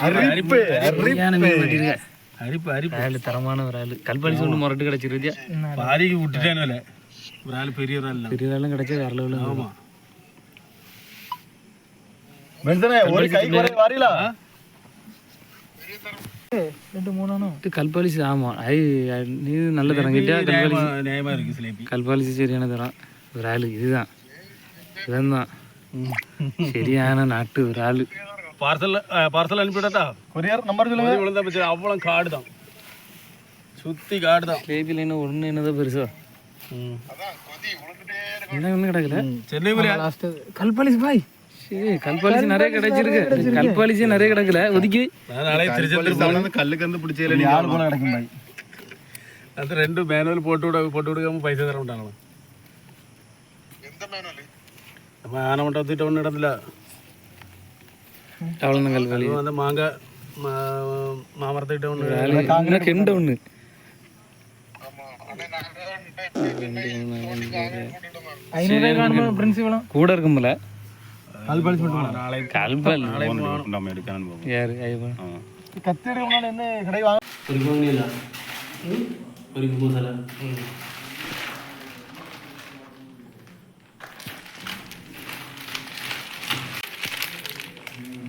அரிப்பு ஆள் தரமான ஒரு ஆள். கல்பாலிசி ஒன்று முரட்டு கிடச்சிருதியா பாதிக்கு விட்டுட்டேன்னு ஒரு ஆள் பெரிய ஒரு ஆள் பெரிய ஆளும் கிடச்சி வேற லெவலில் ஆமா. மென்சனே ஒரு கை குறை வாரிலா? ரெண்டு மூணானோ? கல்பாலிசி ஆமாம் ஐ நீ நல்ல தரம் கிட்டியா? கல்பாலிசி நியாயமா- நியாயமா இருக்கு சிலேபி. கல்பாலிசி சரியான தரம். ஒரு ஆள் இதுதான். இவன் தான் சரியான நாட்டு ஒரு ஆள். பார்சல் பார்சல் அனுப்பிவிடட்டா? கொரியர் நம்பர் சொல்லுங்க. விழுந்தா பச்சு அவ்வளோ காடு தான். சுத்தி காடு தான். ஸ்லேபில் என்ன ஒன்று என்னதான் பெருசா? என்ன ஒன்றும் கிடக்கல? சென்னை போலியா கல்பாலிசி பாய். கல்பாலிசி நிறைய கிடைச்சிருக்கு. கல்பாலிசி நிறைய கிடக்கல. ஒதுக்கி. நான் நாளைக்கு திருச்செந்தூர் கல்லுக்கு வந்து பிடிச்சதுல நீ ஆள் போல கிடைக்கும் பாய். அது ரெண்டு மேனுவல் போட்டு விட போட்டு விடுக்காம பைசா தர மாட்டாங்களா? நம்ம ஆனை மட்டும் வந்துட்டு ஒன்றும் இடத்துல அவ்வளோதான் கல்பாலி அது வந்து மாங்காய் மா- மாமரத்துக்கிட்ட ஒன்று இன்னும்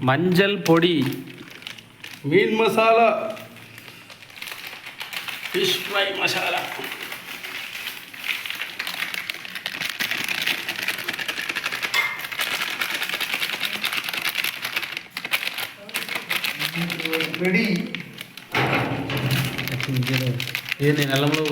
மஞ்சள் பொடி. மீன் மசாலா. Fish fry masala. இது நீ நல்ல மிளகு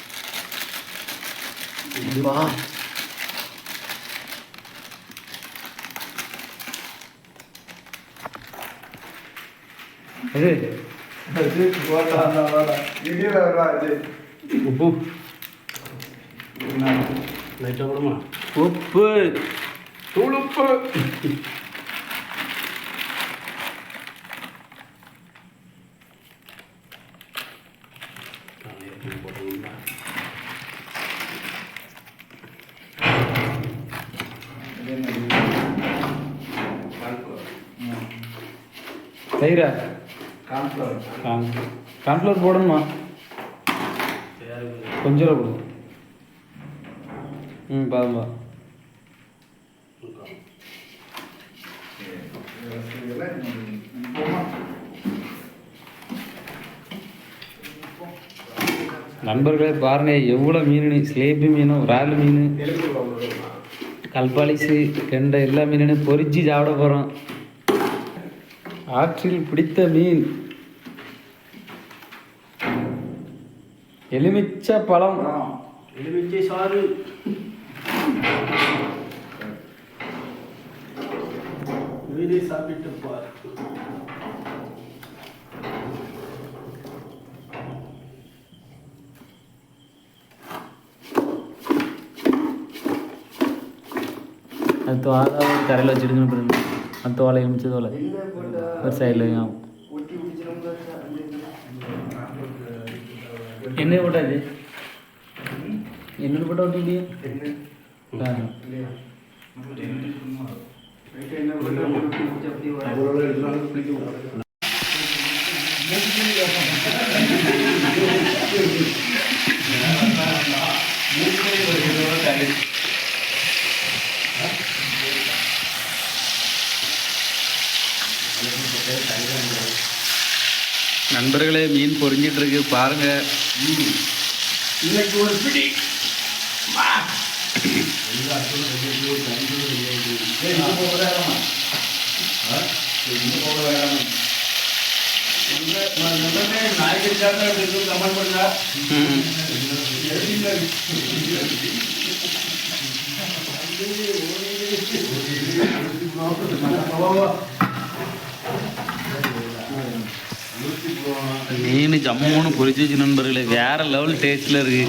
இந்த டையா கலந்துட்டவா ம் வா இது. உப்பு. லைட்டாக விடுமா உப்பு. தூளுப்பு. தயிரா கான்ஃப்ளவர். போடணுமா? கொஞ்சம் கொடு ம் பாருங்க நண்பர்களே பாருங்க எவ்வளோ மீன் ஸ்லேபி மீன் இறால் மீன். கல்பாலிசு கெண்டை எல்லா மீனும் பொறிச்சு சாப்பிட போகிறோம் ஆற்றில் பிடித்த மீன். எலுமிச்ச பழம். எலுமிச்சை சாறு. சாப்பிட்டு பார். തോള കരയിൽ വെച്ചിട്ട് ആ തോള എലുമിച്ചതുപോലെ ഒരു സൈഡിൽ ആവും എന്നെ ഫോട്ടോ ഇത്. എന്നോട് ഫോട്ടോ ഓട്ടി കാരണം நண்பர்களே மீன் பொரிஞ்சிட்டு இருக்கு பாருங்க இன்னைக்கு ஒரு பிடி. நாய்க்கு கமெண்ட் பண்ணா ம். மீன் ஜம்முன்னு பொரிச்சு நண்பர்களே. வேற லெவல் டேஸ்ட்ல இருக்கு.